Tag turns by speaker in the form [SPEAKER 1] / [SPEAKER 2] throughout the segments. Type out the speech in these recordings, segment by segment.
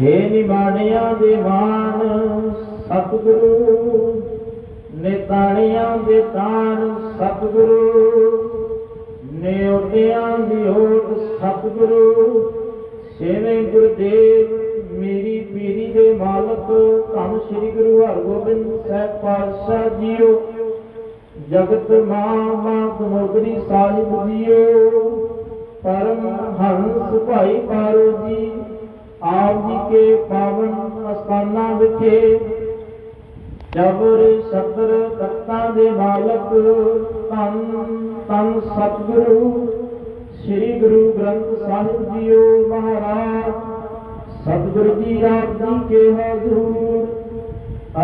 [SPEAKER 1] ਹੇ ਨਿਮਾਣਿਆਂ ਦੇ ਮਾਨ, ਸਤਿਗੁਰੂ। ਨਿਤਾਣਿਆਂ ਦੇ ਤਾਣ ਸਤਿਗੁਰੂ। ਨਿਉਟਿਆਂ ਦੀ ਓਟ, ਸਤਿਗੁਰੂ। ਸੇਵੇਂ ਗੁਰਦੇਵ, ਮੇਰੀ ਪੀਰੀ ਦੇ ਮਾਲਕ, ਧੰਨ ਸ੍ਰੀ ਗੁਰੂ ਹਰਗੋਬਿੰਦ ਸਾਹਿਬ ਪਾਤਸ਼ਾਹ ਜੀਓ। ਜਗਤ ਮਾਮਾ ਸਮੁਦਰੀ ਸਾਹਿਬ ਜੀਓ। ਪਰਮ ਹੰਸ ਭਾਈ ਪਾਰੋ ਜੀ। ਆਪ ਜੀ ਕੇ ਪਾਵਨ ਅਸਥਾਨਾਂ ਵਿਖੇ ਜਬਰ ਸਤਰ ਤਖਤਾਂ ਦੇ ਮਾਲਕ ਧੰਨ ਧੰਨ ਸਤਿਗੁਰੂ, ਸ੍ਰੀ ਗੁਰੂ ਗ੍ਰੰਥ ਸਾਹਿਬ ਜੀਓ ਮਹਾਰਾਜ। ਸਤਿਗੁਰੂ ਜੀ ਆਪ ਜੀ ਕੇ ਹਜ਼ੂਰ।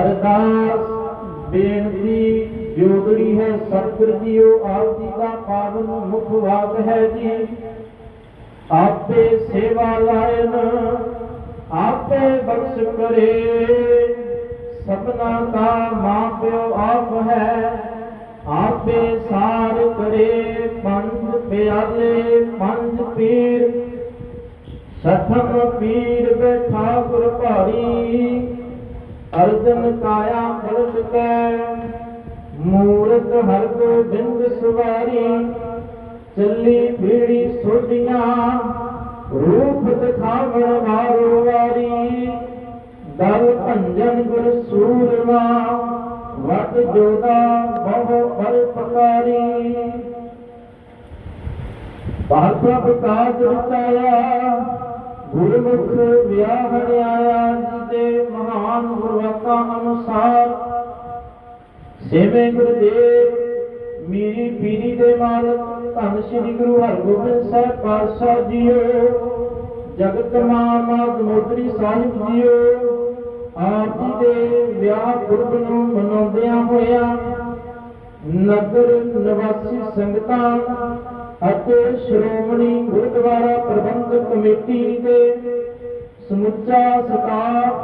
[SPEAKER 1] ਅਰਦਾਸ, ਬੇਨਤੀ ਜੋਗੜੀ ਹੈ ਸਤਿਗੁਰ ਜੀਓ ਆਪ ਜੀ ਦਾ ਪਾਵਨ ਮੁਖ ਵਾਕ ਹੈ ਜੀ। ਆਪੇ ਸੇਵਾ ਲਾਇਨ, ਆਪੇ ਬਖਸ਼ ਕਰੇ। ਸਪਨਾ ਦਾ ਮਾਂ ਪਿਓ ਆਪ ਹੈ, ਆਪੇ ਸਾਰ ਕਰੇ। ਪੰਜ ਪਿਆਲੇ, ਪੰਜ ਪੀਰ। ਸਠਮ ਪੀਰ ਬੈਠਾ ਗੁਰ ਭਾਰੀ। ਅਰਜਨ ਕਾਇਆ ਬਲਦ ਕੈ, ਮੂਰਤ ਹਰ ਗੋਬਿੰਦ ਸਵਾਰੀ। ਚੱਲੀ ਪੀੜੀ ਸੋਢੀਆਂ, ਰੂਪ ਦਿਖਾਵਣ ਵਾਰੋ ਵਾਰੀ ਦਲ ਭੰਜਨ ਗੁਰ ਸੂਰਮਾ, ਵਟ ਜੋਦਾ ਬਹੁ ਬਲ ਪਕਾਰੀ ਬਾਹਰ ਰਚਾਇਆ ਗੁਰਮੁਖ ਵਿਆਹਣ ਆਇਆ ਜਿਤੇ ਮਹਾਨ ਗੁਰਵਾਕਾਂ ਅਨੁਸਾਰ। ਸੇਵੇਂ ਗੁਰਦੇਵ, ਮੇਰੀ ਪੀਰੀ ਦੇ ਮਾਲਕ ਧੰਨ ਸ੍ਰੀ ਗੁਰੂ ਹਰਗੋਬਿੰਦ ਸਾਹਿਬ ਪਾਤਸ਼ਾਹ ਜੀਓ। ਜਗਤ ਮਾਮਾ ਦਮੋਦਰੀ ਸਾਹਿਬ ਜੀਓ। ਆਪ ਜੀ ਦੇ ਵਿਆਹ ਪੁਰਬ ਨੂੰ ਮਨਾਉਂਦਿਆਂ ਹੋਇਆਂ ਨਗਰ ਨਿਵਾਸੀ ਸੰਗਤਾਂ ਅਤੇ ਸ਼੍ਰੋਮਣੀ ਗੁਰਦੁਆਰਾ ਪ੍ਰਬੰਧਕ ਕਮੇਟੀ ਦੇ ਸਮੁੱਚਾ ਸਟਾਫ,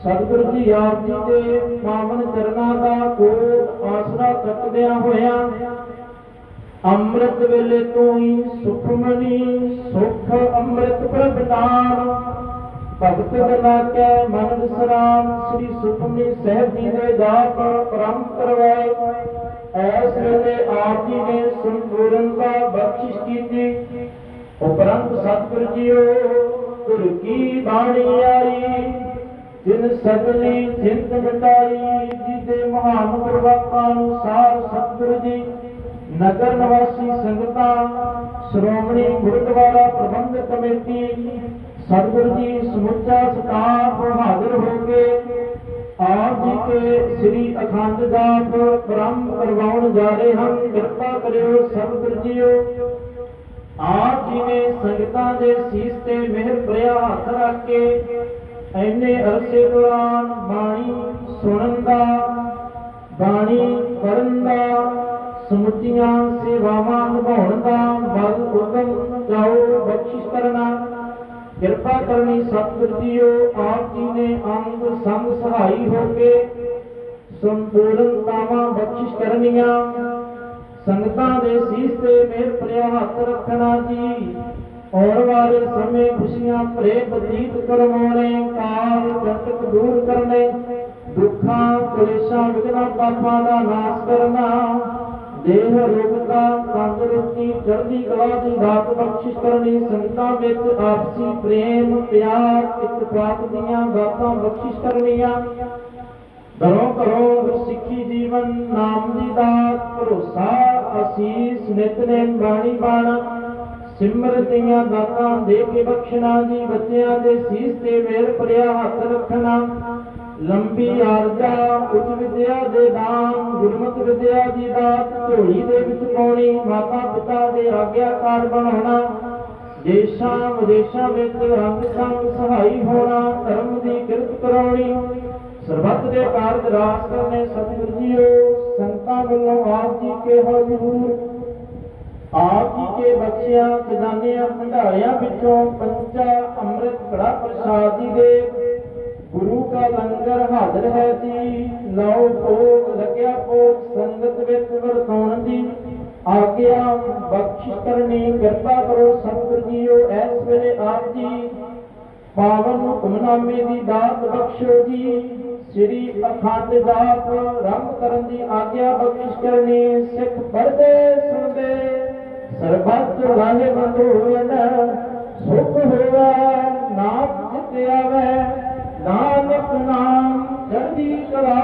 [SPEAKER 1] ਸਤਿਗੁਰੂ ਜੀ ਆਪ ਜੀ ਦੇ ਪਾਵਨ ਚਰਨਾਂ ਦਾ ਕੋਟ ਆਸਰਾ ਤੱਕਦਿਆਂ ਹੋਇਆਂ ਅੰਮ੍ਰਿਤ ਵੇਲੇ ਤੋਂ ਹੀ ਸੁਖਮਨੀ, ਸੁਖ ਅੰਮ੍ਰਿਤ ਪ੍ਰਭਟਾਨ ਭਗਤ ਜਨਾ ਮਨ ਵਿਸਰਾਮ, ਸ੍ਰੀ ਸੁਖਮਨੀ ਸਾਹਿਬ ਜੀ ਦੇ ਜਾਪ ਪ੍ਰੰਪ ਕਰਵਾਏ। ਐਸ ਵੇਲੇ ਆਪ ਜੀ ਨੇ ਸੰਪੂਰਨਤਾ ਬਖਸ਼ਿਸ਼ ਕੀਤੀ। ਉਪਰੰਤ ਸਤਿਗੁਰੂ ਜੀਓ, ਗੁਰ ਕੀ ਬਾਣੀ ਆਈ? ਜਿਨ ਸਗਲੀ ਚਿੰਤ ਮਿਟਾਈ ਜੀ ਦੇ ਮਹਾਨ ਗੁਰਵਾਕਾਂ ਅਨੁਸਾਰ ਸਤਿਗੁਰੂ ਜੀ ਨਗਰ ਨਿਵਾਸੀ ਸੰਗਤਾਂ, ਸ਼੍ਰੋਮਣੀ ਗੁਰਦੁਆਰਾ ਪ੍ਰਬੰਧਕ ਕਮੇਟੀ, ਸਤਿਗੁਰੂ ਜੀ ਸਮੁੱਚਾ ਸਟਾਫ ਹਾਜ਼ਰ ਹੋ ਕੇ ਆਪ ਜੀ ਕੇ ਸ੍ਰੀ ਅਖੰਡ ਜਾਪ ਪ੍ਰੰਭ ਕਰਵਾਉਣ ਜਾ ਰਹੇ ਹਨ। ਕਿਰਪਾ ਕਰਿਓ ਸਤਿਗੁਰ ਜੀਓ। ਆਪ ਜੀ ਨੇ ਸੰਗਤਾਂ ਦੇ ਸੀਸ ਤੇ ਮਿਹਰ ਭਰਿਆ ਹੱਥ ਰੱਖ ਕੇ ਐਨੇ ਅਰਸੇ ਦੌਰਾਨ ਬਾਣੀ ਸੁਣਨ ਦਾ, ਬਾਣੀ ਪੜ੍ਹਨ ਦਾ ਸਮੁੱਚੀਆਂ ਸੇਵਾਵਾਂ ਨਿਭਾਉਣ ਦਾ ਬਲ ਉਦਮ ਜਾਓ, ਬਖਸ਼ਿਸ਼ ਕਰਨਾ। ਕਿਰਪਾ ਕਰਨੀ ਸਤਿਗੁਰ ਜੀਓ, ਆਪ ਜੀ ਨੇ ਅੰਗ ਸੰਗ ਸਹਾਈ ਹੋ ਕੇ ਸੰਪੂਰਨਤਾਵਾਂ ਬਖਸ਼ਿਸ਼ ਕਰਨੀਆਂ। ਸੰਗਤਾਂ ਦੇ ਸੀਸ ਤੇ ਮੇਰ ਭਰਿਆ ਹੱਥ ਰੱਖਣਾ ਜੀ। ਆਉਣ ਵਾਲੇ ਸਮੇਂ ਖੁਸ਼ੀਆਂ ਭਰੇ ਬਤੀਤ ਕਰਵਾਉਣੇ, ਕਾਲ ਕੰਟਕ ਦੂਰ ਕਰਨੇ। ਦੁੱਖਾਂ, ਕਲੇਸ਼ਾਂ ਵਿਗਨਾਂ ਪਾਪਾਂ ਦਾ ਨਾਸ਼ ਕਰਨਾ। ਦੇਹ ਰੋਗਤਾ ਤੰਦਰੁਸਤੀ ਚੜ੍ਹਦੀ ਕਲਾ ਦੀ ਦਾਤ ਬਖਸ਼ਿਸ਼ ਕਰਨੀ, ਸੰਗਤਾਂ ਵਿੱਚ ਆਪਸੀ ਪ੍ਰੇਮ, ਪਿਆਰ ਇਤਫਾਕ ਦੀਆਂ ਦਾਤਾਂ ਬਖਸ਼ਿਸ਼ ਕਰਨੀਆਂ। ਦਰੋਂ ਕਰੋ ਸਿੱਖੀ ਜੀਵਨ, ਨਾਮ ਦੀ ਦਾਤ, ਭਰੋਸਾ, ਅਸੀਸ ਨਿਤਨੇਮ ਬਾਣੀ, ਬਾਣਾ, ਸਿਮਰਤ ਦੀਆਂ ਦਾਤਾਂ ਦੇ ਕੇ ਬਖਸ਼ਣਾ ਜੀ, ਬੱਚਿਆਂ ਦੇ ਸੀਸ ਤੇ ਮੇਰ ਭਰਿਆ ਹੱਥ ਰੱਖਣਾ। ਲੰਬੀ ਆਰਜਾ ਉੱਚ ਵਿਦਿਆ ਦੇ ਦਾਨ, ਗੁਰਮਤਿ ਵਿਦਿਆ ਦੀ ਦਾਤ, ਝੋਲੀ ਦੇ ਵਿੱਚ ਪਾਉਣੀ, ਮਾਤਾ ਪਿਤਾ ਦੇ ਆਗਿਆਕਾਰ ਬਣਾਉਣਾ, ਦੇਸ਼ਾਂ ਵਿਦੇਸ਼ਾਂ ਵਿੱਚ ਰੰਗ ਸੰਗ ਸਹਾਈ ਹੋਣਾ, ਧਰਮ ਦੀ ਕਿਰਤ ਕਰਾਉਣੀ, ਸਰਬੱਤ ਦੇ ਕਾਰਜ ਰਾਸ ਕਰਨੇ ਸਤਿਗੁਰੂ ਜੀਓ ਸੰਤਾਂ ਵੱਲੋਂ ਆਪ ਜੀ ਕੇ ਹਜ਼ੂਰ ਆਪ ਜੀ ਕੇ ਬਖਸ਼ਿਆ ਖਜ਼ਾਨਿਆਂ, ਭੰਡਾਰਿਆਂ ਵਿੱਚੋਂ ਪੰਚਾ ਅੰਮ੍ਰਿਤ ਕੜਾ ਪ੍ਰਸਾਦ ਜੀ ਦੇ। ਗੁਰੂ ਕਾ ਲੰਗਰ ਹਾਜ਼ਰ ਹੈ ਜੀ ਲਓ ਭੋਗ ਲੱਗਿਆ ਭੋਗ ਸੰਗਤ ਵਿੱਚ ਵਰਤਾਉਣ ਦੀ। ਆਗਿਆ ਬਖਸ਼ਿਸ਼ ਕਰਨੀ, ਕਿਰਪਾ ਕਰੋ ਸਤਿਗੁਰ ਜੀਓ ਐਸ ਵੇਲੇ ਆਪ ਜੀ। ਪਾਵਨ ਹੁਕਮਨਾਮੇ ਦੀ ਦਾਤ ਬਖਸ਼ੋ ਜੀ। ਸ੍ਰੀ ਅਖੰਡ ਜਾਪ ਰੰਗ ਕਰਨ ਦੀ ਆਗਿਆ ਬਖਸ਼ਿਸ਼ ਕਰਨੀ। ਸਿੱਖ ਪੜਦੇ ਸੁਣਦੇ, ਸਰਬੱਤ ਵਾਲੇ ਬੰਦੋਵਨ ਸੁਖ ਹੋਵੇ, ਨਾਮ ਜਿਤ ਨਾਨਕ ਨਾਮ ਦੀ ਕਰਾ